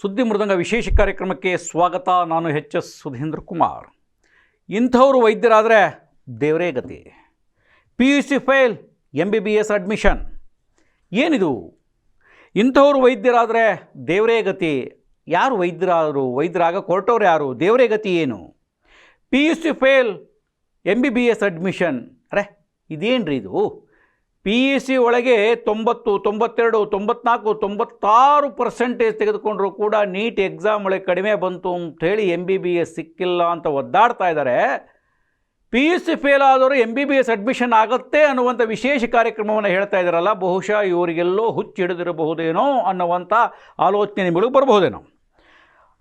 ಸುದ್ದಿ ಮೃದಂಗ ವಿಶೇಷ ಕಾರ್ಯಕ್ರಮಕ್ಕೆ ಸ್ವಾಗತ. ನಾನು ಎಚ್ ಎಸ್ ಸುಧೀಂದ್ರ ಕುಮಾರ್. ಇಂಥವರು ವೈದ್ಯರಾದರೆ ದೇವರೇ ಗತಿ. P U C fail M B B S admission. ಏನಿದು? ಇಂಥವ್ರು ವೈದ್ಯರಾದರೆ ದೇವರೇ ಗತಿ. ಯಾರು ವೈದ್ಯರಾದರು, ವೈದ್ಯರಾಗ ಕೊರಟವ್ರು ಯಾರು? ದೇವರೇ ಗತಿ ಏನು? P U C fail M B B S admission. ಅರೆ ಇದೇನು ರೀ ಇದು? ಪಿ ಯು ಸಿ ಒಳಗೆ ತೊಂಬತ್ತು, ತೊಂಬತ್ತೆರಡು, ತೊಂಬತ್ನಾಲ್ಕು, ತೊಂಬತ್ತಾರು ಪರ್ಸೆಂಟೇಜ್ ತೆಗೆದುಕೊಂಡ್ರೂ ಕೂಡ ನೀಟ್ ಎಕ್ಸಾಮ್ ಒಳಗೆ ಕಡಿಮೆ ಬಂತು ಅಂಥೇಳಿ ಎಂ ಬಿ ಬಿ ಎಸ್ ಸಿಕ್ಕಿಲ್ಲ ಅಂತ ಒದ್ದಾಡ್ತಾ ಇದ್ದಾರೆ ಪಿ ಯು ಸಿ ಫೇಲ್ ಆದವರು M B B S admission ಆಗುತ್ತೆ ಅನ್ನುವಂಥ ವಿಶೇಷ ಕಾರ್ಯಕ್ರಮವನ್ನು ಹೇಳ್ತಾ ಇದ್ದಾರಲ್ಲ ಬಹುಶಃ ಇವರಿಗೆಲ್ಲೋ ಹುಚ್ಚಿಡಿದಿರಬಹುದೇನೋ ಅನ್ನುವಂಥ ಆಲೋಚನೆ ನಿಮಗೂ ಬರಬಹುದೇನೋ.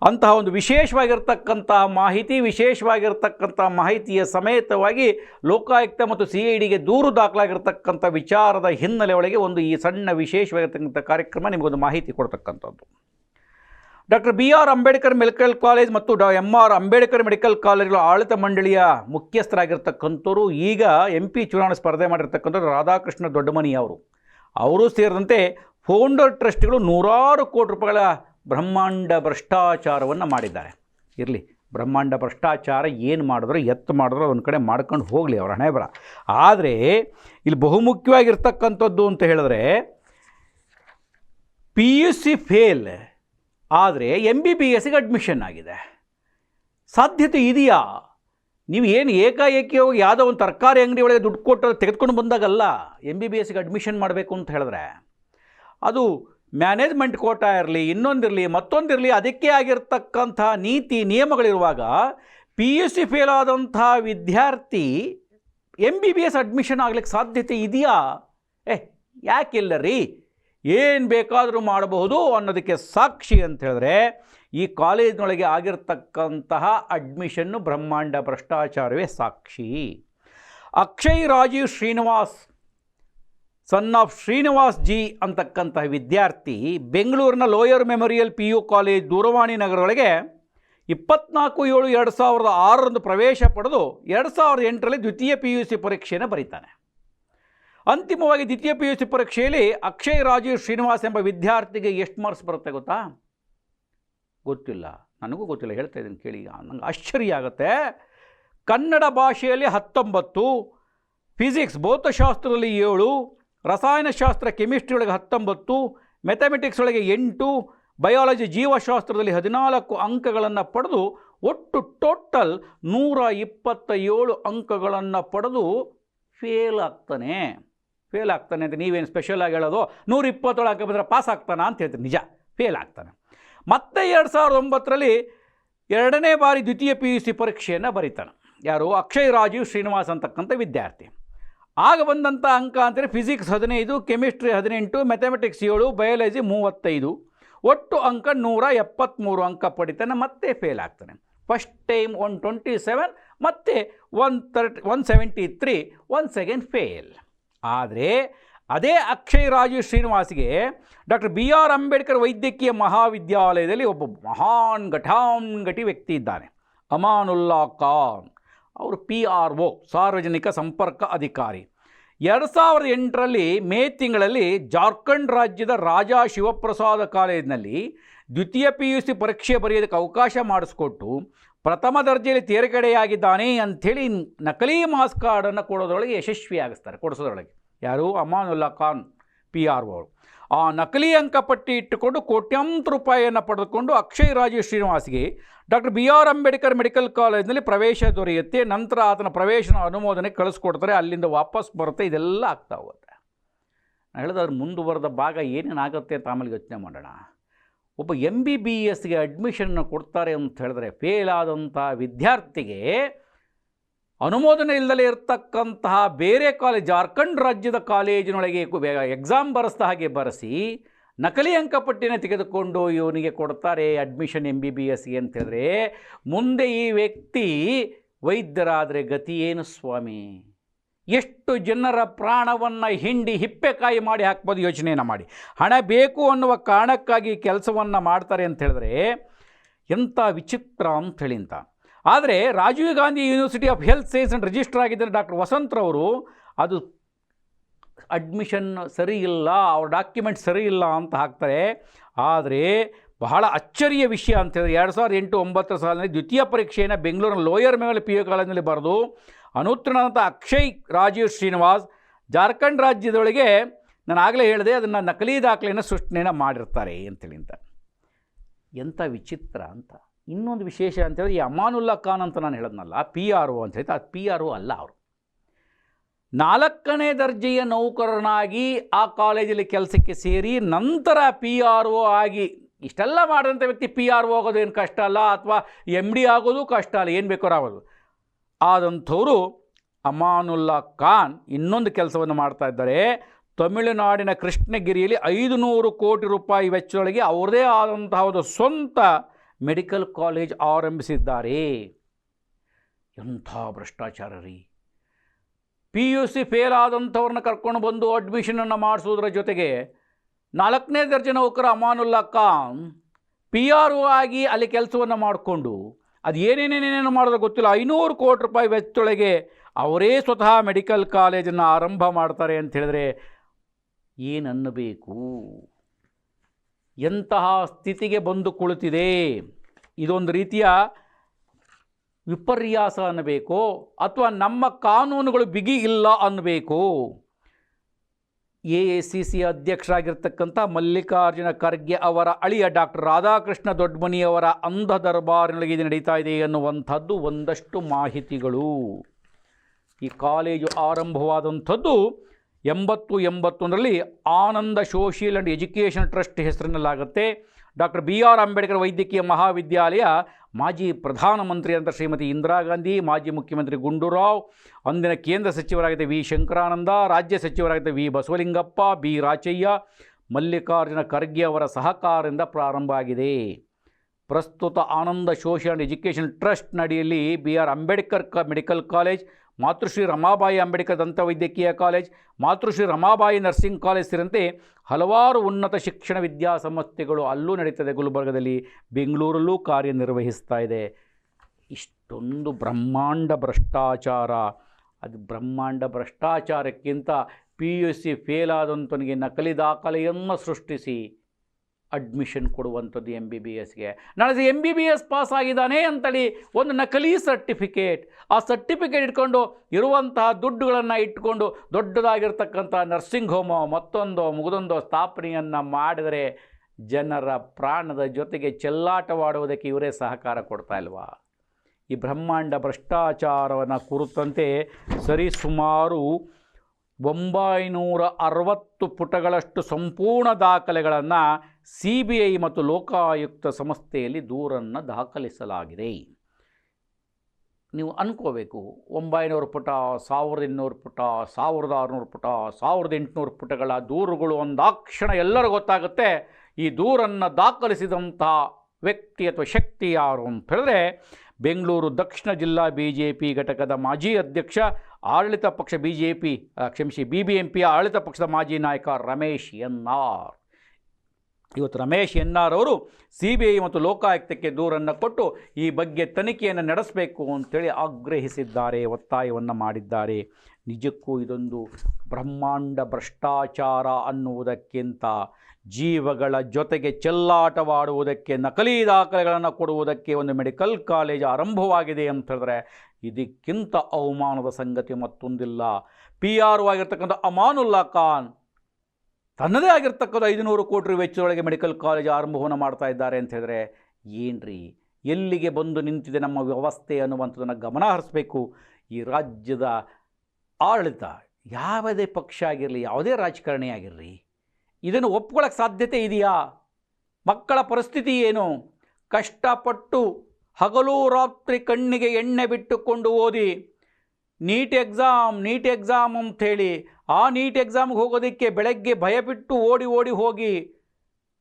ಅಂತಹ ಒಂದು ವಿಶೇಷವಾಗಿರ್ತಕ್ಕಂಥ ಮಾಹಿತಿ, ವಿಶೇಷವಾಗಿರ್ತಕ್ಕಂಥ ಮಾಹಿತಿಯ ಸಮೇತವಾಗಿ ಲೋಕಾಯುಕ್ತ ಮತ್ತು ಸಿ ಐ ಡಿಗೆ ದೂರು ದಾಖಲಾಗಿರ್ತಕ್ಕಂಥ ವಿಚಾರದ ಹಿನ್ನೆಲೆ ಒಳಗೆ ಒಂದು ಈ ಸಣ್ಣ ವಿಶೇಷವಾಗಿರ್ತಕ್ಕಂಥ ಕಾರ್ಯಕ್ರಮ ನಿಮಗೊಂದು ಮಾಹಿತಿ ಕೊಡ್ತಕ್ಕಂಥದ್ದು. Doctor B R Ambedkar medical college ಮತ್ತು ಡಾ ಎಂ ಆರ್ ಅಂಬೇಡ್ಕರ್ ಮೆಡಿಕಲ್ ಕಾಲೇಜ್ಗಳ ಆಡಳಿತ ಮಂಡಳಿಯ ಮುಖ್ಯಸ್ಥರಾಗಿರ್ತಕ್ಕಂಥವರು, ಈಗ ಎಂ ಪಿ ಚುನಾವಣೆ ಸ್ಪರ್ಧೆ ಮಾಡಿರ್ತಕ್ಕಂಥವ್ರು ರಾಧಾಕೃಷ್ಣ ದೊಡ್ಡಮನಿ ಅವರು. ಅವರು ಸೇರಿದಂತೆ ಫೌಂಡರ್ ಟ್ರಸ್ಟ್ಗಳು ನೂರಾರು ಕೋಟಿ ರೂಪಾಯಿಗಳ ಬ್ರಹ್ಮಾಂಡ ಭ್ರಷ್ಟಾಚಾರವನ್ನು ಮಾಡಿದ್ದಾರೆ. ಇರಲಿ, ಬ್ರಹ್ಮಾಂಡ ಭ್ರಷ್ಟಾಚಾರ ಏನು ಮಾಡಿದ್ರು, ಎತ್ತು ಮಾಡಿದ್ರು ಒಂದು ಕಡೆ ಮಾಡ್ಕೊಂಡು ಹೋಗಲಿ ಅವರ ಹಣೆ ಬರ ಆದರೆ, ಇಲ್ಲಿ ಬಹುಮುಖ್ಯವಾಗಿರ್ತಕ್ಕಂಥದ್ದು ಅಂತ ಹೇಳಿದ್ರೆ, ಪಿ ಯು ಸಿ ಫೇಲ್ ಆದರೆ ಎಂ ಬಿ ಬಿ ಎಸ್ಗೆ ಅಡ್ಮಿಷನ್ ಆಗಿದೆ. ಸಾಧ್ಯತೆ ಇದೆಯಾ? ನೀವು ಏನು ಏಕಾಏಕಿ ಹೋಗಿ ಯಾವುದೋ ಒಂದು ತರಕಾರಿ ಅಂಗಡಿ ಒಳಗೆ ದುಡ್ಡು ಕೊಟ್ಟು ತೆಗೆದುಕೊಂಡು ಬಂದಾಗಲ್ಲ ಎಂ ಬಿ ಬಿ ಎಸ್ಗೆ ಅಡ್ಮಿಷನ್ ಮಾಡಬೇಕು ಅಂತ ಹೇಳಿದ್ರೆ, ಅದು ಮ್ಯಾನೇಜ್ಮೆಂಟ್ ಕೋಟಾ ಇರಲಿ ಇನ್ನೊಂದಿರಲಿ ಮತ್ತೊಂದಿರಲಿ ಅದಕ್ಕೆ ಆಗಿರ್ತಕ್ಕಂಥ ನೀತಿ ನಿಯಮಗಳಿರುವಾಗ ಪಿ ಯು ಸಿ ಫೇಲ್ ಆದಂಥ ವಿದ್ಯಾರ್ಥಿ M B B S admission ಆಗ್ಲಿಕ್ಕೆ ಸಾಧ್ಯತೆ ಇದೆಯಾ? ಏ ಯಾಕಿಲ್ಲ ರೀ ಏನು ಬೇಕಾದರೂ ಮಾಡಬಹುದು ಅನ್ನೋದಕ್ಕೆ ಸಾಕ್ಷಿ ಅಂತ ಹೇಳಿದ್ರೆ ಈ ಕಾಲೇಜಿನೊಳಗೆ ಆಗಿರ್ತಕ್ಕಂತಹ ಅಡ್ಮಿಷನ್ನು ಬ್ರಹ್ಮಾಂಡ ಭ್ರಷ್ಟಾಚಾರವೇ ಸಾಕ್ಷಿ. Akshay Rajeev Srinivas son of Srinivas G ಅಂತಕ್ಕಂತಹ ವಿದ್ಯಾರ್ಥಿ ಬೆಂಗಳೂರಿನ Lowry memorial P U college ದೂರವಾಣಿ ನಗರದೊಳಗೆ ಇಪ್ಪತ್ನಾಲ್ಕು ಏಳು ಎರಡು ಸಾವಿರದ ಆರರಂದು ಪ್ರವೇಶ ಪಡೆದು ಎರಡು ಸಾವಿರದ ಎಂಟರಲ್ಲಿ ದ್ವಿತೀಯ ಪಿ ಯು ಸಿ ಪರೀಕ್ಷೆಯನ್ನು ಬರೀತಾನೆ. ಅಂತಿಮವಾಗಿ ದ್ವಿತೀಯ ಪಿ ಯು ಸಿ ಪರೀಕ್ಷೆಯಲ್ಲಿ ಅಕ್ಷಯ್ ರಾಜೀವ್ ಶ್ರೀನಿವಾಸ್ ಎಂಬ ವಿದ್ಯಾರ್ಥಿಗೆ ಎಷ್ಟು ಮಾರ್ಕ್ಸ್ ಬರುತ್ತೆ ಗೊತ್ತಾ? ಗೊತ್ತಿಲ್ಲ. ನನಗೂ ಗೊತ್ತಿಲ್ಲ. ಹೇಳ್ತಾ ಇದ್ದೀನಿ, ಕೇಳಿ. ನಂಗೆ ಆಶ್ಚರ್ಯ ಆಗುತ್ತೆ. ಕನ್ನಡ ಭಾಷೆಯಲ್ಲಿ ಹತ್ತೊಂಬತ್ತು ಫಿಸಿಕ್ಸ್ ಭೌತಶಾಸ್ತ್ರದಲ್ಲಿ ಏಳು ರಸಾಯನಶಾಸ್ತ್ರ ಕೆಮಿಸ್ಟ್ರಿ ಒಳಗೆ ಹತ್ತೊಂಬತ್ತು ಮೆಥಮೆಟಿಕ್ಸ್ ಒಳಗೆ ಎಂಟು, ಬಯಾಲಜಿ ಜೀವಶಾಸ್ತ್ರದಲ್ಲಿ ಹದಿನಾಲ್ಕು ಅಂಕಗಳನ್ನು ಪಡೆದು ಒಟ್ಟು ಟೋಟಲ್ ನೂರ ಇಪ್ಪತ್ತ ಏಳು ಅಂಕಗಳನ್ನು ಪಡೆದು ಫೇಲ್ ಆಗ್ತಾನೆ. ಫೇಲ್ ಆಗ್ತಾನೆ ಅಂತ ನೀವೇನು ಸ್ಪೆಷಲ್ ಆಗಿ ಹೇಳೋದು? ನೂರ ಇಪ್ಪತ್ತೇಳು ಅಂಕ ಬಂದರೆ ಪಾಸ್ ಆಗ್ತಾನ ಅಂತ ಹೇಳ್ತೀನಿ. ನಿಜ, ಫೇಲ್ ಆಗ್ತಾನೆ. ಮತ್ತೆ ಎರಡು ಸಾವಿರದ ಒಂಬತ್ತರಲ್ಲಿ ಎರಡನೇ ಬಾರಿ ದ್ವಿತೀಯ ಪಿ ಯು ಸಿ ಪರೀಕ್ಷೆಯನ್ನು ಬರೀತಾನೆ. ಯಾರು? ಅಕ್ಷಯ್ ರಾಜೀವ್ ಶ್ರೀನಿವಾಸ್ ಅಂತಕ್ಕಂಥ ವಿದ್ಯಾರ್ಥಿ. ಆಗ ಬಂದಂಥ ಅಂಕ ಅಂದರೆ ಫಿಸಿಕ್ಸ್ ಹದಿನೈದು ಕೆಮಿಸ್ಟ್ರಿ ಹದಿನೆಂಟು ಮ್ಯಾಥಮೆಟಿಕ್ಸ್ ಏಳು ಬಯಾಲಜಿ ಮೂವತ್ತೈದು. ಒಟ್ಟು ಅಂಕ ನೂರ ಎಪ್ಪತ್ತ್ಮೂರು ಅಂಕ ಪಡಿತಾನೆ ಮತ್ತೆ ಫೇಲ್ ಆಗ್ತಾನೆ. First time one twenty seven ಮತ್ತು one thirty one seventy three one second fail ಆದರೆ ಅದೇ ಅಕ್ಷಯ್ ರಾಜು ಶ್ರೀನಿವಾಸ್ಗೆ ಡಾಕ್ಟರ್ ಬಿ ಆರ್ ಅಂಬೇಡ್ಕರ್ ವೈದ್ಯಕೀಯ ಮಹಾವಿದ್ಯಾಲಯದಲ್ಲಿ ಒಬ್ಬ ಮಹಾನ್ ಘಟಾನ್ಘಟಿ ವ್ಯಕ್ತಿ ಇದ್ದಾನೆ. ಅಮಾನುಲ್ಲಾ ಖಾನ್. ಅವರು ಪಿ ಆರ್ ಒ, ಸಾರ್ವಜನಿಕ ಸಂಪರ್ಕ ಅಧಿಕಾರಿ. ಎರಡು ಸಾವಿರದ ಎಂಟರಲ್ಲಿ ಮೇ ತಿಂಗಳಲ್ಲಿ ಜಾರ್ಖಂಡ್ ರಾಜ್ಯದ ರಾಜಾ ಶಿವಪ್ರಸಾದ ಕಾಲೇಜಿನಲ್ಲಿ ದ್ವಿತೀಯ ಪಿ ಯು ಸಿ ಪರೀಕ್ಷೆ ಬರೆಯೋದಕ್ಕೆ ಅವಕಾಶ ಮಾಡಿಸ್ಕೊಟ್ಟು ಪ್ರಥಮ ದರ್ಜೆಯಲ್ಲಿ ತೇರ್ಗಡೆಯಾಗಿದ್ದಾನೆ ಅಂಥೇಳಿ ನಕಲಿ ಮಾಸ್ಕ್ ಕಾರ್ಡನ್ನು ಕೊಡೋದ್ರೊಳಗೆ ಯಶಸ್ವಿಯಾಗಿಸ್ತಾರೆ, ಕೊಡಿಸೋದ್ರೊಳಗೆ. ಯಾರು? ಅಮಾನುಲ್ಲಾ ಖಾನ್. ಪಿ ಆರ್ ಅವರು ಆ ನಕಲಿ ಅಂಕಪಟ್ಟಿ ಇಟ್ಟುಕೊಂಡು ಕೋಟ್ಯಾಂತರ ರೂಪಾಯಿಯನ್ನು ಪಡೆದುಕೊಂಡು Akshay Rajeev ಶ್ರೀನಿವಾಸ್ಗೆ doctor B R Ambedkar medical ಕಾಲೇಜಿನಲ್ಲಿ ಪ್ರವೇಶ ದೊರೆಯುತ್ತೆ, ನಂತರ ಆತನ ಪ್ರವೇಶನ ಅನುಮೋದನೆ ಕಳಿಸ್ಕೊಡ್ತಾರೆ, ಅಲ್ಲಿಂದ ವಾಪಸ್ ಬರುತ್ತೆ, ಇದೆಲ್ಲ ಆಗ್ತಾ ಹೋಗುತ್ತೆ. ನಾನು ಹೇಳಿದ್ರೆ ಮುಂದುವರೆದ ಭಾಗ ಏನೇನಾಗುತ್ತೆ ಅಂತ ಆಮೇಲೆ ಯೋಚನೆ ಮಾಡೋಣ. ಒಬ್ಬ ಎಂ ಬಿ ಬಿ ಎಸ್ಗೆ ಅಡ್ಮಿಷನ್ನ ಕೊಡ್ತಾರೆ ಅಂತ ಹೇಳಿದ್ರೆ ಫೇಲ್ ಆದಂಥ ವಿದ್ಯಾರ್ಥಿಗೆ ಅನುಮೋದನೆ ಇಲ್ಲದಲೇ ಇರತಕ್ಕಂತಹ ಬೇರೆ ಕಾಲೇಜ್, ಜಾರ್ಖಂಡ್ ರಾಜ್ಯದ ಕಾಲೇಜಿನೊಳಗೆ ಎಕ್ಸಾಮ್ ಬರೆಸ್ದ ಹಾಗೆ ಬರೆಸಿ ನಕಲಿ ಅಂಕಪಟ್ಟಿನ ತೆಗೆದುಕೊಂಡು ಇವನಿಗೆ ಕೊಡ್ತಾರೆ ಅಡ್ಮಿಷನ್ ಎಂ ಬಿ ಬಿ ಎಸ್ಗೆ ಅಂತ ಹೇಳಿದ್ರೆ, ಮುಂದೆ ಈ ವ್ಯಕ್ತಿ ವೈದ್ಯರಾದರೆ ಗತಿ ಏನು ಸ್ವಾಮಿ? ಎಷ್ಟು ಜನರ ಪ್ರಾಣವನ್ನು ಹಿಂಡಿ ಹಿಪ್ಪೆಕಾಯಿ ಮಾಡಿ ಹಾಕ್ಬೋದು ಯೋಚನೆಯನ್ನು ಮಾಡಿ. ಹಣ ಬೇಕು ಅನ್ನುವ ಕಾರಣಕ್ಕಾಗಿ ಕೆಲಸವನ್ನು ಮಾಡ್ತಾರೆ ಅಂತ ಹೇಳಿದ್ರೆ ಎಂಥ ವಿಚಿತ್ರ ಅಂತ ಹೇಳಿ ಅಂತ ಆದರೆ Rajiv Gandhi University of Health Science and register ಆಗಿದ್ದರೆ ಡಾಕ್ಟರ್ ವಸಂತ್ರವರು ಅದು ಅಡ್ಮಿಷನ್ ಸರಿ ಇಲ್ಲ, ಅವ್ರ ಡಾಕ್ಯುಮೆಂಟ್ ಸರಿ ಇಲ್ಲ ಅಂತ ಹಾಕ್ತಾರೆ. ಆದರೆ ಬಹಳ ಅಚ್ಚರಿಯ ವಿಷಯ ಅಂತ ಹೇಳಿದ್ರೆ ಎರಡು ಸಾವಿರದ ಎಂಟು ಒಂಬತ್ತರ ಸಾಲಿನಲ್ಲಿ ದ್ವಿತೀಯ ಪರೀಕ್ಷೆಯನ್ನು ಬೆಂಗಳೂರಿನ ಲೋಯರ್ ಮೇಲೆ ಪಿ ಯು ಕಾಲೇಜಿನಲ್ಲಿ ಬರೆದು ಅನುತ್ತೀರ್ಣದಂಥ ಅಕ್ಷಯ್ ರಾಜೀವ್ ಶ್ರೀನಿವಾಸ್ ಜಾರ್ಖಂಡ್ ರಾಜ್ಯದೊಳಗೆ ನಾನು ಆಗಲೇ ಹೇಳಿದೆ, ಅದನ್ನು ನಕಲಿ ದಾಖಲೆಯನ್ನು ಸೃಷ್ಟಿಯನ್ನು ಮಾಡಿರ್ತಾರೆ ಅಂತೇಳಿ ಅಂತ ಎಂಥ ವಿಚಿತ್ರ ಅಂತ. ಇನ್ನೊಂದು ವಿಶೇಷ ಅಂತ ಹೇಳಿದ್ರೆ ಈ ಅಮಾನುಲ್ಲಾ ಖಾನ್ ಅಂತ ನಾನು ಹೇಳಿದ್ನಲ್ಲ ಪಿ ಆರ್ ಒ ಅಂತ ಹೇಳ್ತಾ ಅದು ಪಿ ಆರ್ ಒ ಅಲ್ಲ ಅವರು. ನಾಲ್ಕನೇ ದರ್ಜೆಯ ನೌಕರನಾಗಿ ಆ ಕಾಲೇಜಲ್ಲಿ ಕೆಲಸಕ್ಕೆ ಸೇರಿ ನಂತರ ಪಿ ಆರ್ ಒ ಆಗಿ, ಇಷ್ಟೆಲ್ಲ ಮಾಡಿದಂಥ ವ್ಯಕ್ತಿ ಪಿ ಆರ್ ಒ ಆಗೋದು ಏನು ಕಷ್ಟ ಅಲ್ಲ ಅಥವಾ ಎಂ ಡಿ ಆಗೋದು ಕಷ್ಟ ಅಲ್ಲ, ಏನು ಬೇಕಾದ್ರೂ ಆಗೋದು. ಆದಂಥವರು ಅಮಾನುಲ್ಲಾ ಖಾನ್ ಇನ್ನೊಂದು ಕೆಲಸವನ್ನು ಮಾಡ್ತಾ ಇದ್ದಾರೆ. ತಮಿಳುನಾಡಿನ ಕೃಷ್ಣಗಿರಿಯಲ್ಲಿ ಐದು ನೂರು ಕೋಟಿ ರೂಪಾಯಿ ವೆಚ್ಚದೊಳಗೆ ಅವರದೇ ಆದಂತಹ ಒಂದು ಸ್ವಂತ ಮೆಡಿಕಲ್ ಕಾಲೇಜ್ ಆರಂಭಿಸಿದ್ದಾರೆ. ಎಂಥ ಭ್ರಷ್ಟಾಚಾರ ರೀ ಪಿ ಯು ಸಿ ಫೇಲ್ ಆದಂಥವ್ರನ್ನ ಕರ್ಕೊಂಡು ಬಂದು ಅಡ್ಮಿಷನನ್ನು ಮಾಡಿಸೋದ್ರ ಜೊತೆಗೆ ನಾಲ್ಕನೇ ದರ್ಜೆ ನೌಕರ Amanullah Khan P R O ಆಗಿ ಅಲ್ಲಿ ಕೆಲಸವನ್ನು ಮಾಡಿಕೊಂಡು ಅದು ಏನೇನೇನೇನೇನು ಮಾಡೋದು ಗೊತ್ತಿಲ್ಲ. ಐನೂರು ಕೋಟಿ ರೂಪಾಯಿ ವೆಚ್ಚದೊಳಗೆ ಅವರೇ ಸ್ವತಃ ಮೆಡಿಕಲ್ ಕಾಲೇಜನ್ನು ಆರಂಭ ಮಾಡ್ತಾರೆ ಅಂತ ಹೇಳಿದ್ರೆ ಏನನ್ನಬೇಕು? ಎಂತಹ ಸ್ಥಿತಿಗೆ ಬಂದು ಕುಳಿತಿದೆ? ಇದೊಂದು ರೀತಿಯ ವಿಪರ್ಯಾಸ ಅನ್ನಬೇಕು, ಅಥವಾ ನಮ್ಮ ಕಾನೂನುಗಳು ಬಿಗಿ ಇಲ್ಲ ಅನ್ನಬೇಕು. ಎ ಎ ಸಿ ಸಿ ಅಧ್ಯಕ್ಷರಾಗಿರ್ತಕ್ಕಂಥ ಮಲ್ಲಿಕಾರ್ಜುನ ಖರ್ಗೆ ಅವರ ಅಳಿಯ ಡಾಕ್ಟರ್ ರಾಧಾಕೃಷ್ಣ ದೊಡ್ಡಮನಿಯವರ ಅಂಧ ದರ್ಬಾರಿನೊಳಗೆ ಇದು ನಡೀತಾ ಇದೆ ಎನ್ನುವಂಥದ್ದು ಒಂದಷ್ಟು ಮಾಹಿತಿಗಳು. ಈ ಕಾಲೇಜು ಆರಂಭವಾದಂಥದ್ದು ಎಂಬತ್ತು ಎಂಬತ್ತೊಂದರಲ್ಲಿ Ananda social and education trust ಹೆಸರಿನಲ್ಲಾಗುತ್ತೆ. Doctor B R Ambedkar ವೈದ್ಯಕೀಯ ಮಹಾವಿದ್ಯಾಲಯ, ಮಾಜಿ ಪ್ರಧಾನಮಂತ್ರಿ ಅಂತ ಶ್ರೀಮತಿ ಇಂದಿರಾ ಗಾಂಧಿ, ಮಾಜಿ ಮುಖ್ಯಮಂತ್ರಿ ಗುಂಡೂರಾವ್, ಅಂದಿನ ಕೇಂದ್ರ ಸಚಿವರಾಗಿದ್ದ ವಿ. ಶಂಕರಾನಂದ, ರಾಜ್ಯ ಸಚಿವರಾಗಿದ್ದ ವಿ. ಬಸವಲಿಂಗಪ್ಪ, ಬಿ. ರಾಚಯ್ಯ, ಮಲ್ಲಿಕಾರ್ಜುನ ಖರ್ಗೆ ಅವರ ಸಹಕಾರದಿಂದ ಪ್ರಾರಂಭ ಆಗಿದೆ. ಪ್ರಸ್ತುತ ಆನಂದ ಸೋಷಿಯಲ್ ಎಜುಕೇಷನ್ ಟ್ರಸ್ಟ್ ನಡಿಯಲ್ಲಿ ಬಿ ಆರ್ ಅಂಬೇಡ್ಕರ್ ಕ, ಮೆಡಿಕಲ್ ಕಾಲೇಜ್ ಮಾತೃಶ್ರೀ ರಮಾಬಾಯಿ ಅಂಬೇಡ್ಕರ್ ದಂತ ವೈದ್ಯಕೀಯ college Matrushri Ramabai nursing college ಸೇರಿದಂತೆ ಹಲವಾರು ಉನ್ನತ ಶಿಕ್ಷಣ ವಿದ್ಯಾಸಂಸ್ಥೆಗಳು ಅಲ್ಲೂ ನಡೀತದೆ ಗುಲ್ಬರ್ಗದಲ್ಲಿ ಬೆಂಗಳೂರಲ್ಲೂ ಕಾರ್ಯನಿರ್ವಹಿಸ್ತಾ ಇದೆ. ಇಷ್ಟೊಂದು ಬ್ರಹ್ಮಾಂಡ ಭ್ರಷ್ಟಾಚಾರ. ಅದು ಬ್ರಹ್ಮಾಂಡ ಭ್ರಷ್ಟಾಚಾರಕ್ಕಿಂತ ಪಿ ಯು ಸಿ ಫೇಲ್ ಆದಂತನಿಗೆ ನಕಲಿ ದಾಖಲೆಯನ್ನು ಸೃಷ್ಟಿಸಿ. ಅಡ್ಮಿಷನ್ ಕೊಡುವಂಥದ್ದು ಎಂ ಬಿ ಬಿ ಎಸ್ಗೆ ನಾಳೆ M B B S pass ಆಗಿದ್ದಾನೆ ಅಂತೇಳಿ ಒಂದು ನಕಲಿ ಸರ್ಟಿಫಿಕೇಟ್. ಆ ಸರ್ಟಿಫಿಕೇಟ್ ಇಟ್ಕೊಂಡು ಇರುವಂತಹ ದುಡ್ಡುಗಳನ್ನು ಇಟ್ಕೊಂಡು ದೊಡ್ಡದಾಗಿರ್ತಕ್ಕಂಥ ನರ್ಸಿಂಗ್ ಹೋಮೋ ಮತ್ತೊಂದು ಮುಗಿದೊಂದು ಸ್ಥಾಪನೆಯನ್ನು ಮಾಡಿದರೆ ಜನರ ಪ್ರಾಣದ ಜೊತೆಗೆ ಚೆಲ್ಲಾಟವಾಡುವುದಕ್ಕೆ ಇವರೇ ಸಹಕಾರ ಕೊಡ್ತಾ ಇಲ್ವಾ? ಈ ಬ್ರಹ್ಮಾಂಡ ಭ್ರಷ್ಟಾಚಾರವನ್ನು ಕುರಿತಂತೆ ಸರಿಸುಮಾರು ಒಂಬೈನೂರ ಅರವತ್ತು ಪುಟಗಳಷ್ಟು ಸಂಪೂರ್ಣ ದಾಖಲೆಗಳನ್ನು ಸಿ ಬಿ ಐ ಮತ್ತು ಲೋಕಾಯುಕ್ತ ಸಂಸ್ಥೆಯಲ್ಲಿ ದೂರನ್ನು ದಾಖಲಿಸಲಾಗಿದೆ. ನೀವು ಅನ್ಕೋಬೇಕು, ಒಂಬೈನೂರು ಪುಟ ಸಾವಿರದ ಇನ್ನೂರು ಪುಟ ಸಾವಿರದ ಆರುನೂರು ಪುಟ ಸಾವಿರದ ಎಂಟುನೂರು ಪುಟಗಳ ದೂರುಗಳು ಒಂದಾಕ್ಷಣ ಎಲ್ಲರೂ ಗೊತ್ತಾಗುತ್ತೆ, ಈ ದೂರನ್ನು ದಾಖಲಿಸಿದಂಥ ವ್ಯಕ್ತಿ ಅಥವಾ ಶಕ್ತಿ ಯಾರು ಅಂತ ಹೇಳಿದ್ರೆ, ಬೆಂಗಳೂರು ದಕ್ಷಿಣ ಜಿಲ್ಲಾ ಬಿ ಜೆ ಪಿ ಘಟಕದ ಮಾಜಿ ಅಧ್ಯಕ್ಷ ಆಡಳಿತ ಪಕ್ಷ ಬಿ ಜೆ ಪಿ ಕ್ಷಮಿಸಿ ಬಿ ಬಿ ಎಂ ಪಿಯ ಆಡಳಿತ ಪಕ್ಷದ ಮಾಜಿ ನಾಯಕ ರಮೇಶ್ ಎನ್ ಆರ್ ಇವತ್ತು ರಮೇಶ್ ಎನ್ ಆರ್ ಅವರು ಸಿ ಬಿ ಐ ಮತ್ತು ಲೋಕಾಯುಕ್ತಕ್ಕೆ ದೂರನ್ನು ಕೊಟ್ಟು ಈ ಬಗ್ಗೆ ತನಿಖೆಯನ್ನು ನಡೆಸಬೇಕು ಅಂತೇಳಿ ಆಗ್ರಹಿಸಿದ್ದಾರೆ, ಒತ್ತಾಯವನ್ನು ಮಾಡಿದ್ದಾರೆ. ನಿಜಕ್ಕೂ ಇದೊಂದು ಬ್ರಹ್ಮಾಂಡ ಭ್ರಷ್ಟಾಚಾರ ಅನ್ನುವುದಕ್ಕಿಂತ ಜೀವಗಳ ಜೊತೆಗೆ ಚೆಲ್ಲಾಟವಾಡುವುದಕ್ಕೆ, ನಕಲಿ ದಾಖಲೆಗಳನ್ನು ಕೊಡುವುದಕ್ಕೆ ಒಂದು ಮೆಡಿಕಲ್ ಕಾಲೇಜ್ ಆರಂಭವಾಗಿದೆ ಅಂತ ಹೇಳಿದ್ರೆ ಇದಕ್ಕಿಂತ ಅವಮಾನದ ಸಂಗತಿ ಮತ್ತೊಂದಿಲ್ಲ. ಪಿ ಆರ್ ಆಗಿರ್ತಕ್ಕಂಥ ಅಮಾನುಲ್ಲಾ ಖಾನ್ ತನ್ನದೇ ಆಗಿರ್ತಕ್ಕಂಥ ಐದುನೂರು ಕೋಟಿ ರು ವೆಚ್ಚದೊಳಗೆ ಮೆಡಿಕಲ್ ಕಾಲೇಜ್ ಆರಂಭವನ್ನು ಮಾಡ್ತಾ ಇದ್ದಾರೆ ಅಂತ ಹೇಳಿದ್ರೆ ಏನ್ರಿ? ಎಲ್ಲಿಗೆ ಬಂದು ನಿಂತಿದೆ ನಮ್ಮ ವ್ಯವಸ್ಥೆ ಅನ್ನುವಂಥದ್ದನ್ನು ಗಮನ ಹರಿಸ್ಬೇಕು. ಈ ರಾಜ್ಯದ ಆಡಳಿತ ಯಾವುದೇ ಪಕ್ಷ ಆಗಿರಲಿ, ಯಾವುದೇ ರಾಜಕಾರಣಿ ಆಗಿರಲಿ ಇದನ್ನು ಒಪ್ಕೊಳ್ಳೋಕ್ಕೆ ಸಾಧ್ಯತೆ ಇದೆಯಾ? ಮಕ್ಕಳ ಪರಿಸ್ಥಿತಿ ಏನು? ಕಷ್ಟಪಟ್ಟು ಹಗಲು ರಾತ್ರಿ ಕಣ್ಣಿಗೆ ಎಣ್ಣೆ ಬಿಟ್ಟುಕೊಂಡು ಓದಿ, ನೀಟ್ ಎಕ್ಸಾಮ್ ನೀಟ್ ಎಕ್ಸಾಮ್ ಅಂಥೇಳಿ, ಆ ನೀಟ್ ಎಕ್ಸಾಮ್ಗೆ ಹೋಗೋದಕ್ಕೆ ಬೆಳಗ್ಗೆ ಭಯಬಿಟ್ಟು ಓಡಿ ಓಡಿ ಹೋಗಿ,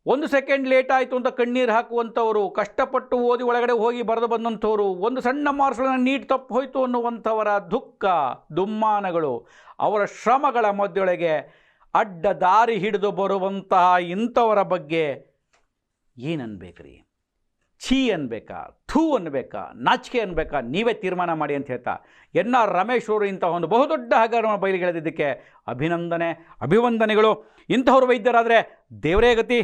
ಒಂದು ಸೆಕೆಂಡ್ ಲೇಟ್ ಆಯಿತು ಅಂತ ಕಣ್ಣೀರು ಹಾಕುವಂಥವರು, ಕಷ್ಟಪಟ್ಟು ಓದಿ ಒಳಗಡೆ ಹೋಗಿ ಬರೆದು ಬಂದಂಥವರು, ಒಂದು ಸಣ್ಣ ಮಾರ್ಕ್ಸ್ಗಳನ್ನ ನೀಟ್ ತಪ್ಪು ಹೋಯಿತು ಅನ್ನುವಂಥವರ ದುಃಖ, ದುಮ್ಮಾನಗಳು ಅವರ ಶ್ರಮಗಳ ಮಧ್ಯೊಳಗೆ ಅಡ್ಡ ದಾರಿ ಹಿಡಿದು ಬರುವಂತಹ ಇಂಥವರ ಬಗ್ಗೆ ಏನನ್ಬೇಕ್ರಿ? ಛೀ ಅನ್ಬೇಕಾ? ಥೂ ಅನ್ಬೇಕಾ? ನಾಚಿಕೆ ಅನ್ಬೇಕಾ? ನೀವೇ ತೀರ್ಮಾನ ಮಾಡಿ ಅಂತ ಹೇಳ್ತಾ ಎನ್ ಆರ್ ರಮೇಶ್ ಅವರು ಇಂತಹ ಒಂದು ಬಹುದೊಡ್ಡ ಹಗರಣ ಬಯಲಿಗೆಳೆದಿದ್ದಕ್ಕೆ ಅಭಿನಂದನೆ, ಅಭಿವಂದನೆಗಳು. ಇಂಥವ್ರು ವೈದ್ಯರಾದರೆ ದೇವರೇ ಗತಿ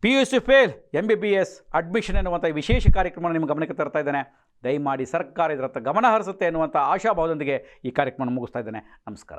P U C fail M B B S admission ಎನ್ನುವಂಥ ವಿಶೇಷ ಕಾರ್ಯಕ್ರಮ ನಿಮ್ಮ ಗಮನಕ್ಕೆ ತರ್ತಾ ಇದ್ದೇನೆ. ದಯಮಾಡಿ ಸರ್ಕಾರ ಇದರತ್ತ ಗಮನ ಹರಿಸುತ್ತೆ ಎನ್ನುವಂಥ ಆಶಾಭಾವದೊಂದಿಗೆ ಈ ಕಾರ್ಯಕ್ರಮ ಮುಗಿಸ್ತಾ ಇದ್ದೇನೆ. ನಮಸ್ಕಾರ.